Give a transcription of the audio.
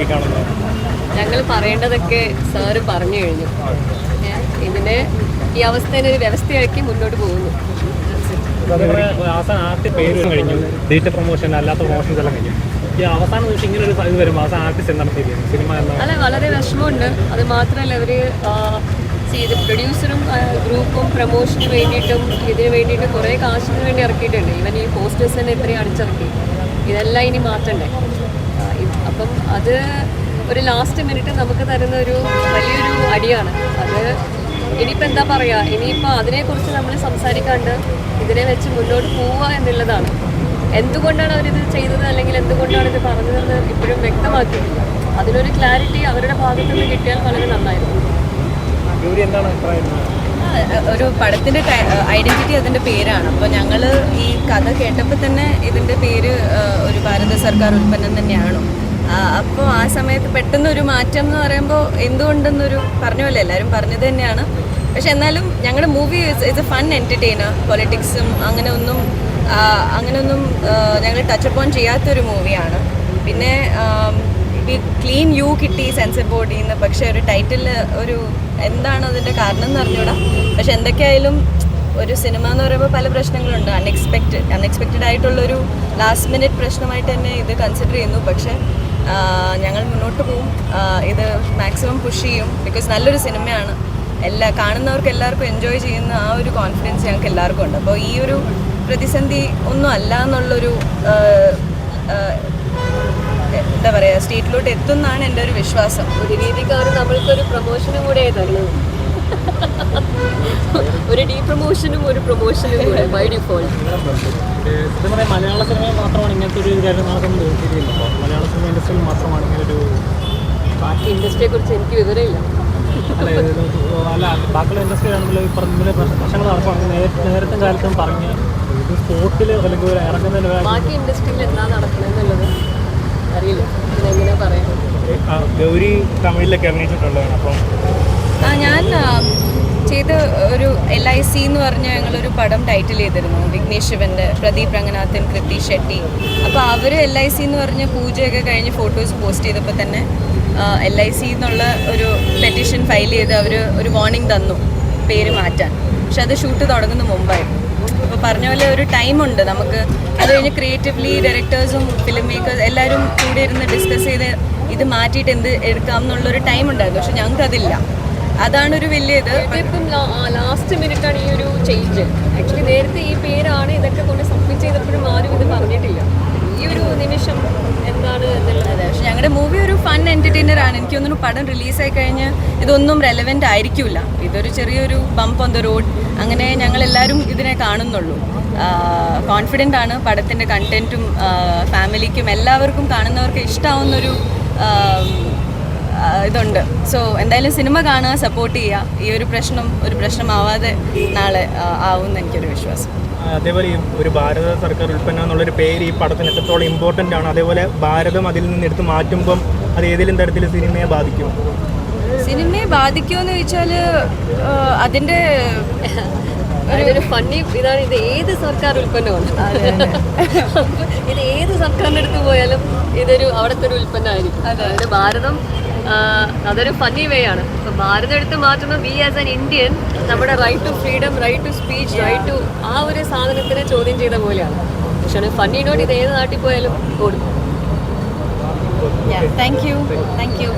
നോക്കിക്കാണുന്നത്? ഞങ്ങൾ പറയേണ്ടതൊക്കെ സാറ് പറഞ്ഞു കഴിഞ്ഞു. ഇതിന് ഈ അവസ്ഥേനെ ഒരു വ്യവസ്ഥയാക്കി മുന്നോട്ട് പോകുന്നു. അതേപോലെ അവസാനം ആദ്യത്തെ പേര് കഴിഞ്ഞു. ഡിജിറ്റൽ പ്രൊമോഷൻ അല്ലാത്ത പ്രൊമോഷൻസ് എല്ലാം കഴിഞ്ഞു. ഈ അവസാന നിമിഷം ഇങ്ങനെ ഒരു ഇത് വരുമ്പോൾ അവസാനം ആർട്ടിസ്റ്റ് എന്താണ് ചെയ്യുന്നത്? സിനിമ എന്ന അല്ല വളരെ വിഷമമുണ്ട്. അത് മാത്രമല്ല അവർ ചെയ്ത് പ്രൊഡ്യൂസറും ഗ്രൂപ്പും പ്രൊമോഷന് വേണ്ടിയിട്ടും ഇതിന് വേണ്ടിയിട്ടും കുറേ കാശിന് വേണ്ടി ഇറക്കിയിട്ടുണ്ട്. ഇവൻ ഈ പോസ്റ്റേഴ്സ് തന്നെ ഇത്രയും അടിച്ചിറക്കി. ഇതെല്ലാം ഇനി മാറ്റണ്ടേ? അപ്പം അത് ഒരു ലാസ്റ്റ് മിനിറ്റ് നമുക്ക് തരുന്ന ഒരു വലിയൊരു അടിയാണ്. അത് ഇനിയിപ്പോൾ എന്താ പറയുക ഇനിയിപ്പോൾ അതിനെക്കുറിച്ച് നമ്മൾ സംസാരിക്കാണ്ട് ഇതിനെ വെച്ച് മുന്നോട്ട് പോവുക എന്നുള്ളതാണ്. എന്തുകൊണ്ടാണ് അവരിത് ചെയ്തത്? അല്ലെങ്കിൽ എന്തുകൊണ്ടാണ് ഇത് പറഞ്ഞതെന്ന് ഇപ്പോഴും വ്യക്തമാക്കിയിട്ടില്ല അതിനൊരു ക്ലാരിറ്റി അവരുടെ ഭാഗത്തു നിന്ന് കിട്ടിയാൽ വളരെ നന്നായിരുന്നു. ഒരു പടത്തിന്റെ ഐഡന്റിറ്റി അതിന്റെ പേരാണ്. അപ്പോൾ ഞങ്ങൾ ഈ കഥ കേട്ടപ്പോൾ തന്നെ ഇതിന്റെ പേര് ഒരു ഭാരത സർക്കാർ ഉൽപ്പന്നം തന്നെയാണ്. അപ്പോൾ ആ സമയത്ത് പെട്ടെന്ന് ഒരു മാറ്റം എന്ന് പറയുമ്പോൾ എന്തുകൊണ്ടെന്നൊരു പറഞ്ഞ പോലെ എല്ലാവരും പറഞ്ഞത് തന്നെയാണ്. പക്ഷെ എന്നാലും ഞങ്ങളുടെ movie it's a fun entertainer പൊളിറ്റിക്സും അങ്ങനെ ഒന്നും അങ്ങനെ അങ്ങനെയൊന്നും ഞങ്ങൾ ടച്ച് അപ്പ് അപ്പോൺ ചെയ്യാത്തൊരു മൂവിയാണ്. പിന്നെ ക്ലീൻ യു കിട്ടി സെൻസർ ബോർഡിൽ നിന്ന് പക്ഷെ ഒരു ടൈറ്റിൽ ഒരു എന്താണ് അതിന്റെ കാരണം എന്ന് അറിഞ്ഞൂടാ. പക്ഷെ എന്തൊക്കെയായാലും ഒരു സിനിമ എന്ന് പറയുമ്പോൾ പല പ്രശ്നങ്ങളുണ്ട്. അൺഎക്സ്പെക്റ്റഡ് അൺഎക്സ്പെക്റ്റഡ് ആയിട്ടുള്ളൊരു ലാസ്റ്റ് മിനിറ്റ് പ്രശ്നമായിട്ട് തന്നെ ഇത് കൺസിഡർ ചെയ്യുന്നു. പക്ഷേ ഞങ്ങൾ മുന്നോട്ട് പോവും. ഇത് മാക്സിമം പുഷ് ചെയ്യും. ബിക്കോസ് നല്ലൊരു സിനിമയാണ്. എല്ലാ കാണുന്നവർക്ക് എല്ലാവർക്കും എൻജോയ് ചെയ്യുന്ന ആ ഒരു കോൺഫിഡൻസ് ഞങ്ങൾക്ക് എല്ലാവർക്കും ഉണ്ട്. അപ്പോൾ ഈ ഒരു പ്രതിസന്ധി ഒന്നും അല്ല എന്നുള്ളൊരു എന്താ പറയുക സ്റ്റേറ്റിലോട്ട് എത്തുന്നാണ് എന്റെ ഒരു വിശ്വാസം. ഒരു രീതിക്ക് അവർ നമ്മൾക്കൊരു പ്രൊമോഷനും കൂടെ തരുന്നത് ഒരു ഡീ പ്രൊമോഷനും ഒരു പ്രൊമോഷനും കൂടെ ബൈ ഡിഫോൾട്ട് മലയാള സിനിമയിൽ മാത്രമാണ് ഇങ്ങനത്തെ ഒരു കാര്യം നടക്കുന്നത് മലയാള സിനിമ ഇൻഡസ്ട്രിയിൽ മാത്രമാണ് ഇങ്ങനെ ഒരു ബാക്കി ഇൻഡസ്ട്രിയെ കുറിച്ച് എനിക്ക് വിവരമില്ല. അല്ല ബാക്കിയുള്ള ഇൻഡസ്ട്രി ആണെങ്കിൽ ഈ പറഞ്ഞ പ്രശ്നങ്ങൾ നടക്കുകയാണെങ്കിൽ നേരത്തെ കാലത്തും പറഞ്ഞ് സ്പോർട്ടിൽ സ്പോട്ടിൽ അല്ലെങ്കിൽ ഒരു ഇറങ്ങുന്നതിന് ബാക്കി ഇൻഡസ്ട്രിയിൽ എന്താ നടക്കണമെന്നുള്ളത് അറിയില്ല. ഇതെങ്ങനെ പറയാം ഗൗരി തമിഴിലൊക്കെ അഭിനയിച്ചിട്ടുള്ളതാണ് അപ്പം ഞാൻ ചെയ്ത ഒരു എൽ ഐ സി എന്ന് പറഞ്ഞ ഞങ്ങളൊരു പടം ടൈറ്റിൽ ചെയ്തിരുന്നു. വിഘ്നേഷ് ശിവന്റെ പ്രദീപ് രംഗനാഥൻ കൃതി ഷെട്ടി. അപ്പോൾ അവർ എൽ ഐ സി എന്ന് പറഞ്ഞ പൂജയൊക്കെ കഴിഞ്ഞ് ഫോട്ടോസ് പോസ്റ്റ് ചെയ്തപ്പോൾ തന്നെ എൽ ഐ സി എന്നുള്ള ഒരു പെറ്റീഷൻ ഫയൽ ചെയ്ത് അവർ ഒരു വാർണിംഗ് തന്നു പേര് മാറ്റാൻ. പക്ഷെ അത് ഷൂട്ട് തുടങ്ങുന്ന മുമ്പായിരുന്നു. അപ്പോൾ പറഞ്ഞ പോലെ ഒരു ടൈമുണ്ട് നമുക്ക്. അത് കഴിഞ്ഞ് ക്രിയേറ്റീവ്ലി ഡയറക്ടേഴ്സും ഫിലിം മേക്കേഴ്സ് എല്ലാവരും കൂടി ഇരുന്ന് ഡിസ്കസ് ചെയ്ത് ഇത് മാറ്റിയിട്ട് എന്ത് എടുക്കാം എന്നുള്ളൊരു ടൈം ഉണ്ടായിരുന്നു. പക്ഷെ ഞങ്ങൾക്ക് അതില്ല അതാണ് ഒരു വലിയ ഇത്. ലാസ്റ്റ് മിനിറ്റ് ആണ് ഈ ഒരു ചേഞ്ച് ആക്ച്വലി നേരത്തെ ഈ പേരാണ് ഇതൊക്കെ കൊണ്ട് സബ്മിറ്റ് ചെയ്തപ്പോഴും ആരും ഇത് പറഞ്ഞിട്ടില്ല. ഈ ഒരു നിമിഷം എന്താണ് എന്നുള്ളത് പക്ഷേ ഞങ്ങളുടെ മൂവി ഒരു ഫൺ എന്റർടൈനർ ആണ്. എനിക്ക് തോന്നുന്നു പടം റിലീസായി കഴിഞ്ഞ് ഇതൊന്നും റെലവെന്റ് ആയിരിക്കില്ല ഇതൊരു ചെറിയൊരു ബംപ് ഓൺ ദ റോഡ് അങ്ങനെ ഞങ്ങൾ എല്ലാവരും ഇതിനെ കാണുന്നുള്ളൂ. കോൺഫിഡന്റ് ആണ് പടത്തിന്റെ കണ്ടന്റും ഫാമിലിക്കും എല്ലാവർക്കും കാണുന്നവർക്ക് ഇഷ്ടമാവുന്നൊരു ഇതുണ്ട്. സോ എന്തായാലും സിനിമ കാണുക സപ്പോർട്ട് ചെയ്യുക. ഈ ഒരു പ്രശ്നം ഒരു പ്രശ്നമാവാതെ നാളെ ആവും എനിക്കൊരു വിശ്വാസം. അതേപോലെ ഈ ഒരു ഭാരത സർക്കാർ ഉൽപ്പന്നം എന്നുള്ളൊരു പേര് ഈ പടത്തിന് എത്രത്തോളം ഇമ്പോർട്ടന്റ് ആണ്. അതേപോലെ ഭാരതം അതിൽ നിന്ന് എടുത്ത് മാറ്റുമ്പം അത് ഏതെങ്കിലും തരത്തിൽ സിനിമയെ ബാധിക്കും സിനിമയെ ബാധിക്കുമെന്ന് ചോദിച്ചാൽ അതിന്റെ ഒരു ഫണ്ണി ഇതാണ്. ഇത് ഏത് സർക്കാർ ഉൽപ്പന്നമാണ്? ഇത് ഏത് സർക്കാരിന്റെ അടുത്ത് പോയാലും ഇതൊരു അവിടുത്തെ ഒരു ഉൽപ്പന്നമായിരിക്കും. അതായത് ഭാരതം അതൊരു ഫണ്ണി വേ ആണ്. അപ്പൊ ഭാരതം എടുത്ത് മാറ്റുമ്പോൾ വി ആസ് ആൻ ഇന്ത്യൻ നമ്മുടെ right to freedom right to speech right to ആ ഒരു സാധനത്തിനെ ചോദ്യം ചെയ്ത പോലെയാണ്. പക്ഷേ ഫണ്ണി നോട്ട് ഇത് ഏത് നാട്ടിൽ പോയാലും ഓടും. Thank you thank you